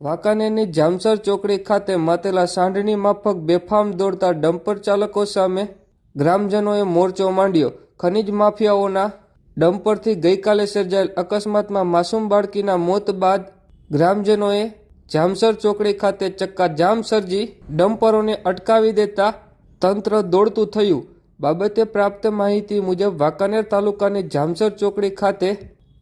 વાંકાનેરની જામસર ચોકડી ખાતે માતેલા સાંઢની માફક બેફામ દોડતા ડમ્પર ચાલકો સામે ગ્રામજનોએ મોરચો માંડ્યો. ખનીજ માફિયાઓના ડમ્પરથી ગઈકાલે સર્જાયેલ અકસ્માતમાં માસૂમ બાળકીના મોત બાદ ગ્રામજનોએ જામસર ચોકડી ખાતે ચક્કાજામ સર્જી ડમ્પરોને અટકાવી દેતા તંત્ર દોડતું થયું. બાબતે પ્રાપ્ત માહિતી મુજબ વાંકાનેર તાલુકાની જામસર ચોકડી ખાતે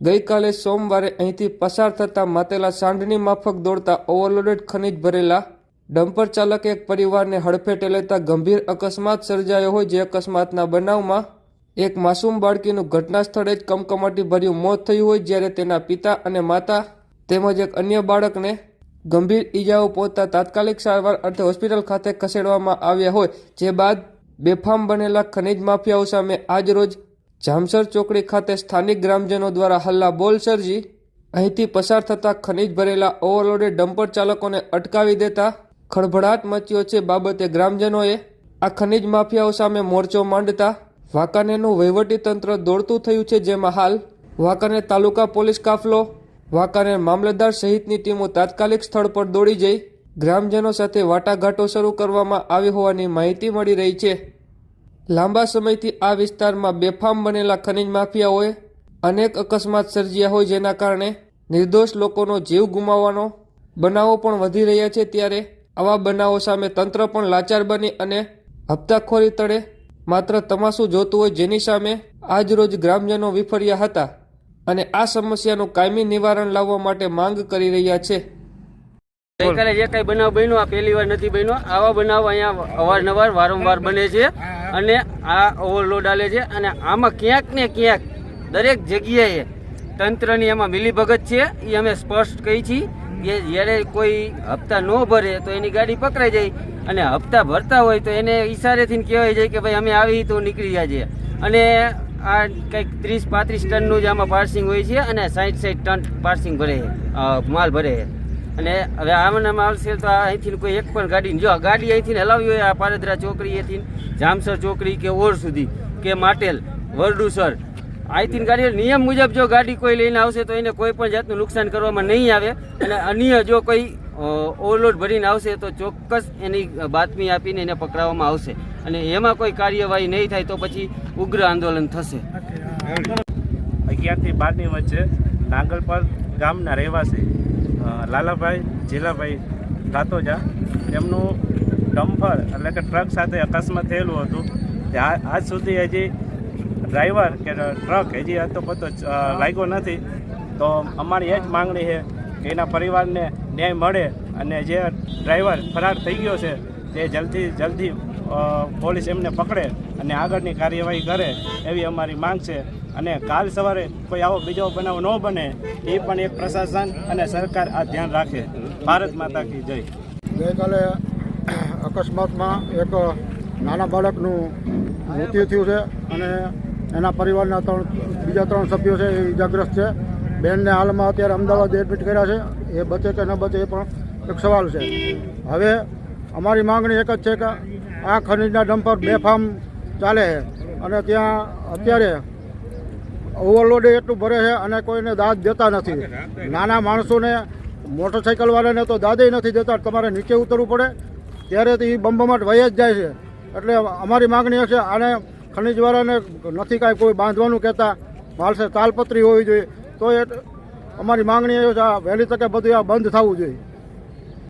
ગઈકાલે સોમવારે અહીંથી પસાર થતા માતેલા સાંઢની માફક દોડતા ઓવરલોડેડ ખનીજ ભરેલા ડમ્પર ચાલકે એક પરિવારને હડફેટે લેતા ગંભીર અકસ્માત સર્જાયો હોય જે અકસ્માતના બનાવમાં એક માસૂમ બાળકીનું ઘટના સ્થળે જ કમકમાટી ભર્યું મોત થયું હોય જ્યારે તેના પિતા અને માતા તેમજ એક અન્ય બાળકને ગંભીર ઈજાઓ પહોંચતા તાત્કાલિક સારવાર અર્થે હોસ્પિટલ ખાતે ખસેડવામાં આવ્યા હોય, જે બાદ બેફામ બનેલા ખનિજ માફિયાઓ સામે આજરોજ જામસર ચોકડી ખાતે સ્થાનિક ગ્રામજનો દ્વારા હલ્લા બોલ સર્જી, અહીંથી પસાર થતા ખનીજ ભરેલા ઓવરલોડેડ ડમ્પર ચાલકોને અટકાવી દેતા ખળભળાટ મચ્યો છે બાબતે ગ્રામજનોએ આ ખનીજ માફિયાઓ સામે મોરચો માંડતા વાંકાનેરનું વહીવટી તંત્ર દોડતું થયું છે જેમાં હાલ વાંકાનેર તાલુકા પોલીસ કાફલો, વાંકાનેર મામલતદાર સહિતની ટીમો તાત્કાલિક સ્થળ પર દોડી જઈ ગ્રામજનો સાથે વાટાઘાટો શરૂ કરવામાં આવી હોવાની માહિતી મળી રહી છે. લાંબા સમયથી આ વિસ્તારમાં બેફામ બનેલા ખનીજ માફિયાઓએ અનેક અકસ્માત સર્જ્યા હોય જેના કારણે નિર્દોષ લોકોનો જીવ ગુમાવવાનો બનાવો પણ વધી રહ્યા છે ત્યારે આવા બનાવો સામે તંત્ર પણ લાચાર બની અને હપ્તાખોરી તળે માત્ર તમાસું જોતું હોય જેની સામે આજરોજ ગ્રામજનો વિફર્યા હતા અને આ સમસ્યાનું કાયમી નિવારણ લાવવા માટે માંગ કરી રહ્યા છે. ગઈકાલે જે કઈ બનાવ બન્યો આ પહેલી વાર નથી બન્યો. આવા બનાવ અહીંયા અવારનવાર વારંવાર બને છે અને આ ઓવરલોડ આલે છે અને આમાં ક્યાંક ને ક્યાંક દરેક જગ્યાએ તંત્રની એમાં મિલીભગત છે. એ અમે સ્પષ્ટ કહી છીએ કે જ્યારે કોઈ હપ્તા ન ભરે તો એની ગાડી પકડાઈ જાય અને હપ્તા ભરતા હોય તો એને ઈશારેથી કહેવાય જાય કે ભાઈ અમે આવી તો નીકળી જાય છે અને આ કંઈક ત્રીસ પાંત્રીસ ટનનું જ આમાં પાર્સિંગ હોય છે અને સાઠ સાઠ ટન પાર્સિંગ ભરે માલ ભરે. છે અને હવે આમનામાં આવશે તો આ અહીંથી કોઈ એક પણ ગાડી જો ગાડી અહીંથી હલાવી હોય આ પારદરા ચોકડી અહીંથી જામસર ચોકડી કે ઓર સુધી કે માટેલ, વરડુસર, અહીંથી ગાડી નિયમ મુજબ જો ગાડી કોઈ લઈને આવશે તો એને કોઈ પણ જાતનું નુકસાન કરવામાં નહીં આવે. અને અન્ય જો કોઈ ઓવરલોડ ભરીને આવશે તો ચોક્કસ એની બાતમી આપીને એને પકડાવવામાં આવશે. અને એમાં કોઈ કાર્યવાહી નહીં થાય તો પછી ઉગ્ર આંદોલન થશે. અગિયારથી બારની વચ્ચે નાગલપર ગામના રહેવાસી લાલાભાઈ જીલાભાઈ કાતોજા એમનું ડમ્ફર એટલે કે ટ્રક સાથે અકસ્માત થયેલું હતું. કે આજ સુધી હજી ડ્રાઈવર કે ટ્રક હજી હતો પતો લાગ્યો નથી. તો અમારી એ જ માંગણી છે કે એના પરિવારને ન્યાય મળે અને જે ડ્રાઈવર ફરાર થઈ ગયો છે તે જલ્દી જલ્દી પોલીસ એમને પકડે અને આગળની કાર્યવાહી કરે એવી અમારી માંગ છે. અને કાલ સવારે કોઈ આવો બીજો બનાવ ન બને, એ પણ એક પ્રશાસન અને સરકાર આ ધ્યાન રાખે. ભારત માતા કી જય. ગઈકાલે અકસ્માતમાં એક નાના બાળકનું મૃત્યુ થયું છે અને એના પરિવારના ત્રણ, બીજા ત્રણ સભ્યો છે એ ઇજાગ્રસ્ત છે. બેનને હાલમાં અત્યારે અમદાવાદ એડમિટ કર્યા છે. એ બચે કે ન બચે એ પણ એક સવાલ છે. હવે અમારી માંગણી એક જ છે કે આ ખનીજના ડમ્પર બેફામ ચાલે છે. અને ત્યાં અત્યારે ઓવરલોડ એટલું ભરે છે અને કોઈને દાદ દેતા નથી. નાના માણસોને મોટરસાઇકલ વાળાને તો દાદે નથી દેતા, તમારે નીચે ઉતરવું પડે. ત્યારે તો એ બંબમાટ વહી જ જાય છે. એટલે અમારી માગણી હશે આને ખનીજવાળાને નથી કાંઈ કોઈ બાંધવાનું કહેતા. માલસે તાલપત્રી હોવી જોઈએ. તો એ અમારી માગણી એ છે, આ વહેલી તકે બધું આ બંધ થવું જોઈએ.